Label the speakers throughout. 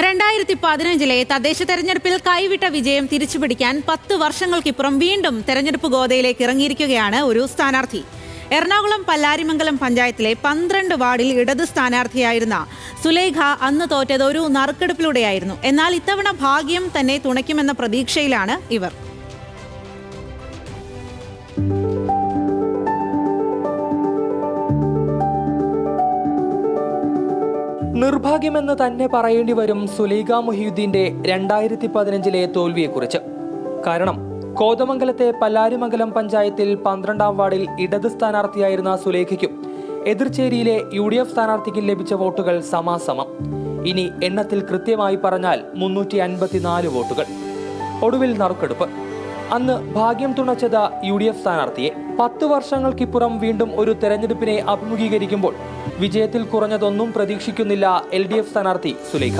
Speaker 1: രണ്ടായിരത്തി പതിനഞ്ചിലെ തദ്ദേശ തെരഞ്ഞെടുപ്പിൽ കൈവിട്ട വിജയം തിരിച്ചുപിടിക്കാൻ പത്ത് വർഷങ്ങൾക്കിപ്പുറം വീണ്ടും തെരഞ്ഞെടുപ്പ് ഗോതയിലേക്ക് ഇറങ്ങിയിരിക്കുകയാണ് ഒരു സ്ഥാനാർത്ഥി. എറണാകുളം പല്ലാരിമംഗലം പഞ്ചായത്തിലെ പന്ത്രണ്ട് വാർഡിൽ ഇടത് സ്ഥാനാർത്ഥിയായിരുന്ന സുലേഖ അന്ന് തോറ്റത് ഒരു നറുക്കെടുപ്പിലൂടെയായിരുന്നു. എന്നാൽ ഇത്തവണ ഭാഗ്യം തന്നെ തുണയ്ക്കുമെന്ന പ്രതീക്ഷയിലാണ് ഇവർ.
Speaker 2: നിർഭാഗ്യമെന്ന് തന്നെ പറയേണ്ടി വരും സുലൈഖ മുഹിയുദ്ദീന്റെ രണ്ടായിരത്തി പതിനഞ്ചിലെ തോൽവിയെക്കുറിച്ച്. കാരണം കോതമംഗലത്തെ പല്ലാരിമംഗലം പഞ്ചായത്തിൽ പന്ത്രണ്ടാം വാർഡിൽ ഇടത് സ്ഥാനാർത്ഥിയായിരുന്ന സുലേഖയ്ക്കും എതിർചേരിയിലെ യു ഡി എഫ് സ്ഥാനാർത്ഥിക്കും ലഭിച്ച വോട്ടുകൾ സമാസമം. ഇനി എണ്ണത്തിൽ കൃത്യമായി പറഞ്ഞാൽ മുന്നൂറ്റി അൻപത്തിനാല് വോട്ടുകൾ. ഒടുവിൽ നറുക്കെടുപ്പ്. അന്ന് ഭാഗ്യം തുണച്ചത് യു ഡി എഫ് സ്ഥാനാർത്ഥിയെ. പത്ത് വർഷങ്ങൾക്കിപ്പുറം വീണ്ടും ഒരു തെരഞ്ഞെടുപ്പിനെ അഭിമുഖീകരിക്കുമ്പോൾ വിജയത്തിൽ കുറഞ്ഞതൊന്നും പ്രതീക്ഷിക്കുന്നില്ല എൽ ഡി എഫ് സ്ഥാനാർത്ഥി സുലേഖ.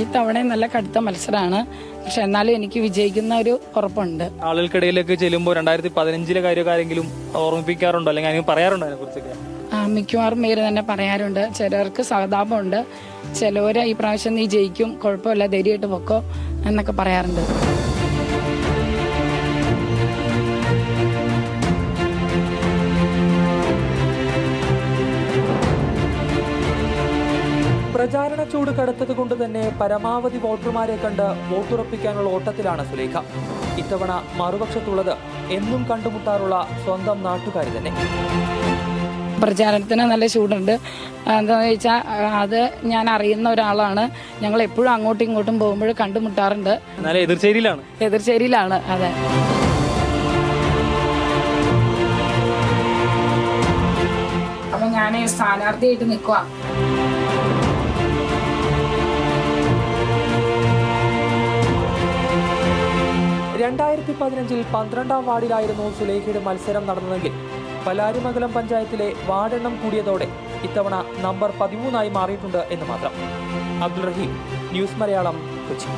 Speaker 3: ഈ തവണ നല്ല കടുത്ത മത്സരമാണ് പക്ഷെ എന്നാലും എനിക്ക് വിജയിക്കുന്ന ഒരു ഉറപ്പുണ്ട്.
Speaker 4: ആളുകൾക്കിടയിലേക്ക് ചെല്ലുമ്പോൾ രണ്ടായിരത്തി പതിനഞ്ചിലെ കാര്യക്കാരെങ്കിലും ഓർമ്മിപ്പിക്കാറുണ്ടോ? അല്ലെങ്കിൽ അതിന് പറയാറുണ്ടോ അതിനെ കുറിച്ചൊക്കെ
Speaker 3: ആ, മിക്കവാറും പേര് തന്നെ പറയാറുണ്ട്. ചിലർക്ക് സഹതാപമുണ്ട്. ചിലവർ ഈ പ്രാവശ്യം നീ ജയിക്കും കുഴപ്പമില്ല ധൈര്യമായിട്ട് പൊക്കോ എന്നൊക്കെ പറയാറുണ്ട്.
Speaker 2: പ്രചാരണ ചൂട് കടുത്തത് കൊണ്ട് തന്നെ പരമാവധി വോട്ടർമാരെ കണ്ട് വോട്ടുറപ്പിക്കാനുള്ള ഓട്ടത്തിലാണ് സുലേഖ. ഇത്തവണ മറുപക്ഷത്തുള്ളത് എന്നും കണ്ടുമുട്ടാറുള്ള സ്വന്തം നാട്ടുകാർ തന്നെ.
Speaker 3: പ്രചാരണത്തിന് നല്ല ചൂടുണ്ട്. എന്താണെന്ന് വെച്ചാൽ അത് ഞാൻ അറിയുന്ന ഒരാളാണ്. ഞങ്ങൾ എപ്പോഴും അങ്ങോട്ടും ഇങ്ങോട്ടും പോകുമ്പോൾ കണ്ടുമുട്ടാറുണ്ട്.
Speaker 4: എതിർചേരിയിലാണ്.
Speaker 3: എതിർചേരിയിലാണ് അതെ. അപ്പൊ ഞാൻ സ്ഥാനാർത്ഥിയായിട്ട് നിൽക്കുക
Speaker 2: രണ്ടായിരത്തി പതിനഞ്ചിൽ പന്ത്രണ്ടാം വാർഡിലായിരുന്നു സുലേഖയുടെ മത്സരം നടന്നതെങ്കിൽ പലാരിമംഗലം പഞ്ചായത്തിലെ വാർഡെണ്ണം കൂടിയതോടെ ഇത്തവണ നമ്പർ പതിമൂന്നായി മാറിയിട്ടുണ്ട് എന്ന് മാത്രം. അബ്ദുൾ റഹീം ന്യൂസ് മലയാളം കൊച്ചി.